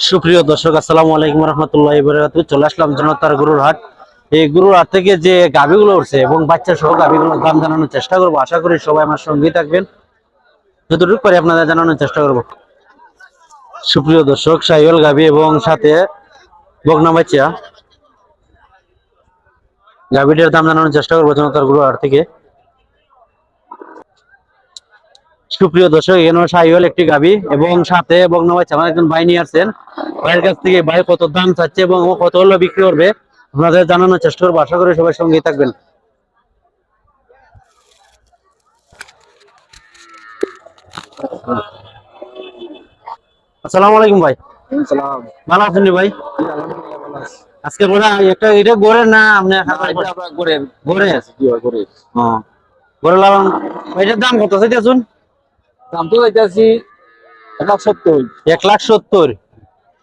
সুপ্রিয় দর্শক আসসালামু আলাইকুম রহমতুল্লাহ চলে আসলাম জনতার গরুর হাট। এই গুরুর হাট থেকে যে গাভিগুলো উঠছে এবং বাচ্চা সহ গাভিগুলোর দাম জানানোর চেষ্টা করব। আশা করি সবাই আমার সঙ্গেই থাকবেন। যতটুকু করে আপনাদের জানানোর চেষ্টা করব। সুপ্রিয় দর্শক সাইল গাভি এবং সাথে বগনা বাচ্চা। গাভিটার দাম জানানোর চেষ্টা করব জনতার গরুর হাট থেকে। সুপ্রিয় দর্শক এখানে সাইওয়াল একটি গাবি এবং সাথে বগ্ন বাচ্চা আমার একজন ভাই নিয়ে আসছেন। ভাইয়ের কাছ থেকে ভাই কত দাম চাচ্ছে এবং ও কত হলো বিক্রি করবে আপনাদের জানানোর চেষ্টা করব। আশা করি সবাই সঙ্গেই থাকবেন। আসসালামু আলাইকুম ভাই। ভালো আছেন ভাই? আজকে গোড়া একটা এটা গোড়ে না আপনি করে গোড়ে কি হয় করে ও গোড়ে লাগান এটার দাম কত চাইতে শুন দাম তো যাইতেছি এক লাখ সত্তর। এক লাখ সত্তর।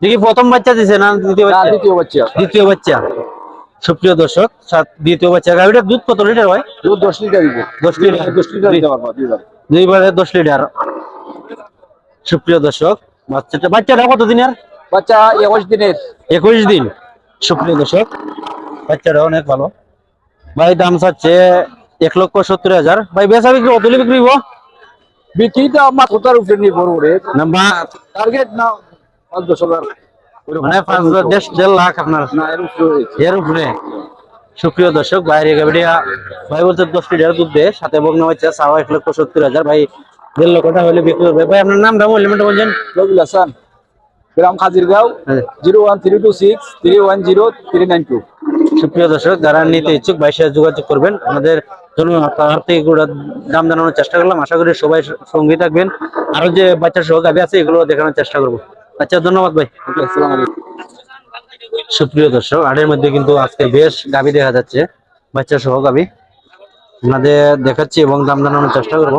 দেখি প্রথম বাচ্চা দিছে না দ্বিতীয় বাচ্চা? দ্বিতীয় বাচ্চা। দ্বিতীয় বাচ্চা। সুপ্রিয় দর্শক সাত দ্বিতীয় বাচ্চা। গাভিটার দুধ কত লিটার হয় দুধ দশ লিটার দিব। দশ লিটার। দশ লিটার দিতে পারব দুইবারে দশ লিটার। সুপ্রিয় দর্শক বাচ্চাটা বাচ্চাটা কত দিনের বাচ্চা একুশ দিনের। একুশ দিন। সুপ্রিয় দর্শক বাচ্চাটা অনেক ভালো। ভাই দাম চাচ্ছে এক লক্ষ সত্তর হাজার। ভাই বেচা বিক্রি হলে বিক্রি হইব? বিক্রিটা আমার কোথার উপরে নির্ভর করে। না টার্গেট না পাঁচ দশ হাজার। মানে পাঁচ হাজার দেড় দেড় লাখ আপনার। না এর উপরে হয়েছে। এর উপরে। সুপ্রিয় দর্শক বাইরে ভাই বলছে দশ লিটার দুধ দেয় সাথে এক লক্ষ সত্তর হাজার। ভাই দেড় হলে বিক্রি ভাই আপনার নামটা বললেন বলছেন? রবিউল হাসান। গ্রাম খাজিরগাঁও হ্যাঁ। Zero one three two six three one zero three nine two. সুপ্রিয় দর্শক যারা নিতে ইচ্ছুক সাথে যোগাযোগ করবেন আমাদের জন্য তার থেকে দাম জানানোর চেষ্টা করলাম আশা করি সবাই সঙ্গী থাকবেন। আরও যে বাচ্চার সহ গাভি আছে এগুলো দেখানোর চেষ্টা করব। আচ্ছা ধন্যবাদ ভাই। সুপ্রিয় দর্শক হাটের মধ্যে কিন্তু আজকে বেশ গাভি দেখা যাচ্ছে বাচ্চা সহ গাভি। আপনাদের দেখাচ্ছি এবং দাম জানানোর চেষ্টা করব।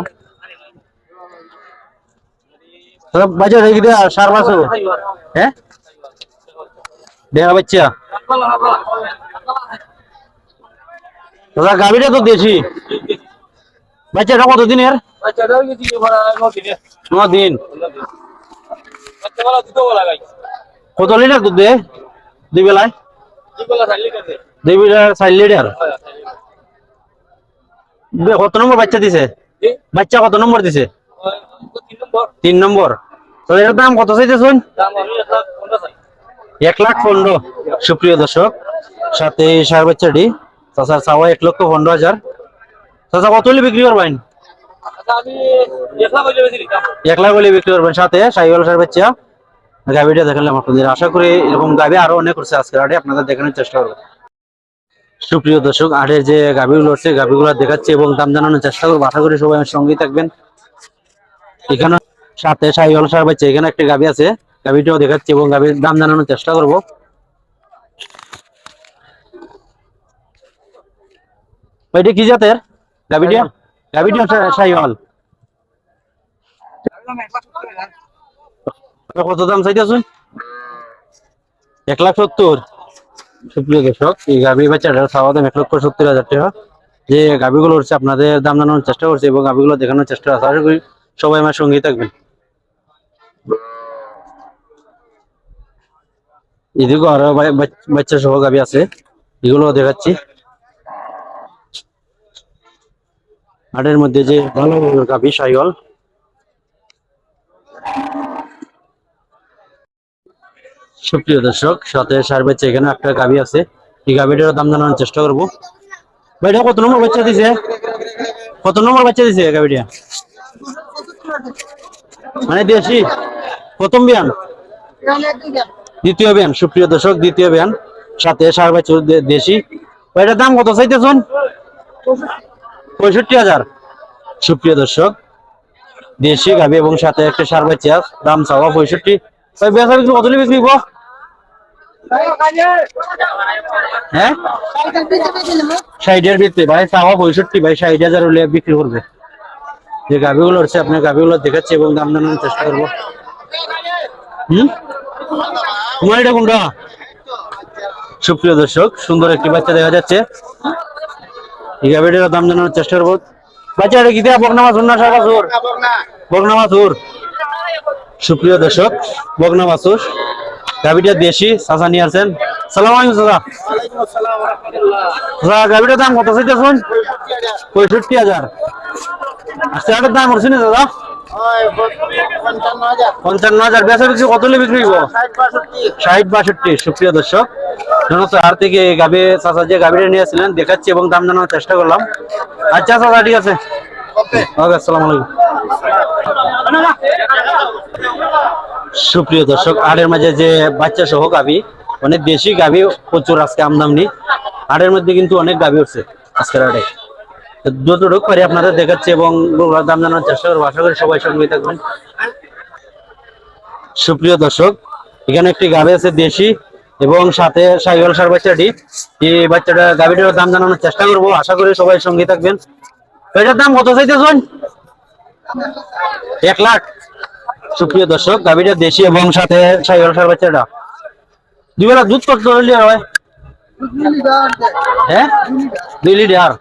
দাদা, বাজার হয়ে গেলে সার মাস হ্যাঁ দেখা বাচ্চা। দাদা গাভিটা তো দেশি। বাচ্চাটা কত দিনের ন দিন কত লিটার দুধ দেয় দুই বেলায়? দুই চার লিটার। কত নম্বর বাচ্চা দিছে? বাচ্চা কত নম্বর দিছে? তিন নম্বর। তো এর দাম কত চাইতে শুন এক লাখ পনেরো। সুপ্রিয় দর্শক সাথে সার বাচ্চাটি চাচার চাওয়া এক লক্ষ পনেরো হাজার। চাচা কত হলে বিক্রি করবেন? এক লাখ হলে বিক্রি করবেন। সাথে সাইকেল সার বাচ্চা। গাভিটা দেখালাম আপনাদের। আশা করি এরকম গাভি আরও অনেক করছে আজকের হাটে আপনাদের দেখানোর চেষ্টা করব। সুপ্রিয় দর্শক হাটের যে গাভিগুলো আছে গাভিগুলো দেখাচ্ছে এবং দাম জানানোর চেষ্টা করব। আশা করি সবাই আমার সঙ্গেই থাকবেন। এখানে সাথে সাইকেল সার বাচ্চা এখানে একটা গাভি আছে। গাভিটাও দেখাচ্ছি এবং গাভির দাম জানানোর চেষ্টা করব। এটা কি জাতের? গাভিটা? গাভিটা সাইকেল কত দাম চাইতেছুন? এক লাখ সত্তর। সুপ্রিয় দর্শক, এই গাভি বাচ্চাটার খাওয়া দাম এক লক্ষ সত্তর হাজার টাকা। যে গাভিগুলো হচ্ছে আপনাদের দাম জানানোর চেষ্টা করছে এবং গাভিগুলো দেখানোর চেষ্টা আশা করি সবাই আমার সঙ্গেই থাকবেন। এদিকেও আরও বাচ্চা সহ গাভি আছে এগুলো দেখাচ্ছি। হাটের মধ্যে যে ভালো গাভি সাইল সুপ্রিয় দর্শক, সাথে সার বাচ্চা এখানে একটা গাভি আছে। এই গাভিটার দাম জানানোর চেষ্টা করব। ভাইটা কত নম্বর বাচ্চা দিছে? কত নম্বর বাচ্চা দিছে গাভিটা মানে দেশি প্রথম বিয়ান? দ্বিতীয় বিয়ান, সুপ্রিয় দর্শক, দ্বিতীয় বিয়ান। সাথে সার বাচ্চা দেশি। এটার দাম কত চাইতেছুন? পঁয়ষট্টি হাজার। সুপ্রিয় দর্শক, দেশি গাভি এবং সাথে একটা সার বাচ্চা দাম চাওয়া পঁয়ষট্টি। ভাই বেচা বিক্রি? হ্যাঁ? ষাটের ভিতরে। ভাই, চাওয়া পঁয়ষট্টি, ভাই, ষাট হাজার বিক্রি করবে। যে গাভিগুলো হচ্ছে আপনার গাভিগুলো দেখাচ্ছি এবং দাম জানানোর চেষ্টা করব। হম? তোমার এটা কোনটা? সুপ্রিয় দর্শক, সুন্দর একটি বাচ্চা দেখা যাচ্ছে। এই গাভিটার দাম জানানোর চেষ্টা করব। বাচ্চাটা কি দেয়া? বকনা মাছ না সারা সুর বকনা মাছুর। সুপ্রিয় দর্শক, বকনা মাছুর। গাভিটা দেশি চাচা নিয়ে আসছেন সালাম আলাইকুম গাভিটার দাম কত চাইতে শুন পঁয়ষট্টি হাজার। আর চেয়ারের দাম করছি না দাদা? পঞ্চান্ন হাজার। বেচা বিক্রি কত হলে বিক্রি ষাট বাষট্টি। সুপ্রিয় দর্শক। হার থেকে গাবি চাচা যে গাবিটা নিয়েছিলেন দেখাচ্ছি এবং দাম জানানোর চেষ্টা করলাম। আচ্ছা চাচা ঠিক আছে? ওকে। আসসালামু আলাইকুম। সুপ্রিয় দর্শক আড়ের মাঝে যে বাচ্চা সহ গাবি অনেক বেশি গাবি প্রচুর আজকে আমদামনি আড়ের মধ্যে কিন্তু অনেক গাবি উঠছে আজকের আড়ে যতটুকু পারি আপনাদের দেখাচ্ছি এবং দাম জানানোর চেষ্টা করব। আশা করি সবাই সঙ্গে থাকবেন। সুপ্রিয় দর্শক, এখানে একটি গাভি আছে দেশি এবং সাথে সাইকেল সার বাচ্চাটি। এই বাচ্চাটা গাভিটার দাম জানানোর চেষ্টা করব। আশা করি সবাই সঙ্গে থাকবেন। এটার দাম কত চাইতে চাইতেছেন? এক লাখ। সুপ্রিয় দর্শক, গাভিটা দেশি এবং সাথে সাইকেল সার বাচ্চাটা। দুই বেলা দুধ কত হয়? হ্যাঁ? দুই লিটার।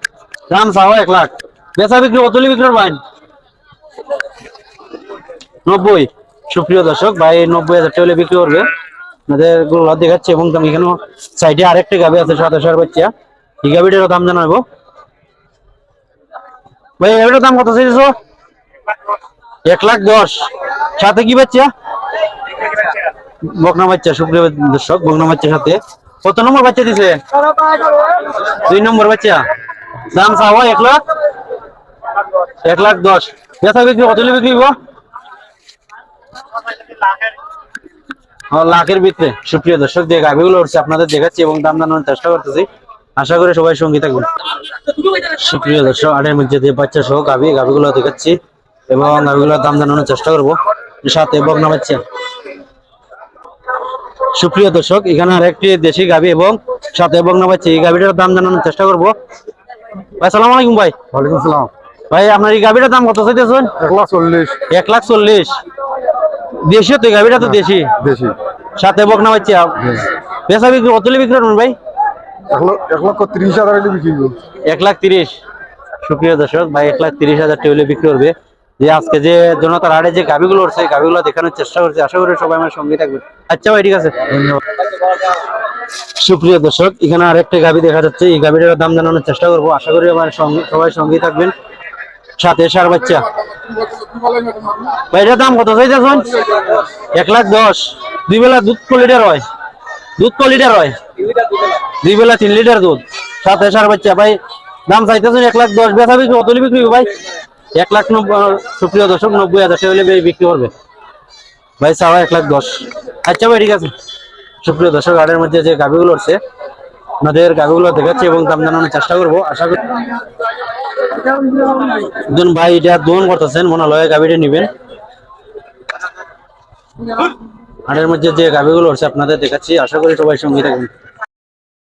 দাম চাও, এক লাখ। বেচা বিক্রি কত বিক্রি পাইন নব্বই। সুপ্রিয় দর্শক, ভাই, নব্বই হাজার টাকা বিক্রি করবে। আপনাদের গরু দেখাচ্ছে এবং দাম এখানেও সাইডে আরেকটি গাবি আছে, সাতাশ হাজার বাচ্চা। এই গাবিটারও দাম জানাব ভাই এটার দাম কত চাইছো এক লাখ দশ। সাথে কি বাচ্চা? বকনা বাচ্চা, সুপ্রিয় দর্শক, বকনা বাচ্চার সাথে। কত নম্বর বাচ্চা দিছে? দুই নম্বর বাচ্চা? দাম চাওয়া এক লাখ? এক লাখ দশ। বেচা বিক্রি কত? বিক্রি? লাখের ভিতরে। সুপ্রিয় দর্শক, যে গাভিগুলো উঠছে, আপনাদের দেখাচ্ছি এবং দাম জানানোর চেষ্টা করতেছি। আশা করি সবাই সঙ্গী থাকবেন। সুপ্রিয় দর্শক, আটের মধ্যে যে বাচ্চা সহ গাভি, গাভিগুলো দেখাচ্ছি এবং গাভিগুলোর দাম জানানোর চেষ্টা করব। সাথে বকনা বাচ্চা। সুপ্রিয় দর্শক, এখানে আরেকটি দেশি গাভি এবং সাথে বকনা বাচ্চা। এই গাভিটার দাম জানানোর চেষ্টা করব। ভাই সালাম আলাইকুম ভাই। ওয়ালাইকুম আসসালাম ভাই আপনার এই গাভিটার দাম কত চাইতেছেন? এক লাখ চল্লিশ। এক লাখ চল্লিশ। দেশি তো গাভিটা তো দেশি। বেশি সাথে বকনা বাচ্চা। বেচা বিক্রি কত বিক্রি করবেন ভাই? এক লক্ষ ত্রিশ হাজার বিক্রি। এক লাখ তিরিশ। সুপ্রিয় দর্শক ভাই এক লাখ তিরিশ হাজার টেবিলে বিক্রি করবে। যে আজকে যে জনতার আড়ে যে গাভিগুলো উঠছে গাভিগুলো দেখানোর চেষ্টা করছে। আশা করি সবাই আমার সঙ্গে থাকবে আচ্ছা ভাই ঠিক আছে। ধন্যবাদ। সুপ্রিয় দর্শক, এখানে আরেকটা গাভি দেখা যাচ্ছে। এই গাভিটার দাম জানানোর চেষ্টা করব। আশা করি আমার সবাই সঙ্গেই থাকবেন। সাথে সার বাচ্চা। ভাই এটার দাম কত চাইতেছেন? এক লাখ দশ। দুই বেলা দুধ ক লিটার হয়? দুধ ক লিটার হয়? দুই বেলা তিন লিটার দুধ। সাথে সার বাচ্চা। ভাই, দাম চাইতেছেন এক লাখ দশ। বেচা বিক্রি কত বিক্রি ভাই? এক লাখ নব্বই সুপ্রিয় দর্শক, নব্বই হাজার টাকা হলে বিক্রি করবে। ভাই, চাওয়া এক লাখ দশ। আচ্ছা ভাই, ঠিক আছে। সুপ্রিয় দর্শক আটের মধ্যে যে গাভিগুলো আছে আমাদের গাভিগুলো দেখাচ্ছি এবং দাম জানানোর চেষ্টা করব। আশা করি একজন ভাই এটা দোন করতেছেন, মনে হয় গাভিটা নেবেন। আটের মধ্যে যে গাভিগুলো আছে আপনাদের দেখাচ্ছি। আশা করি সবাই সঙ্গে থাকবেন।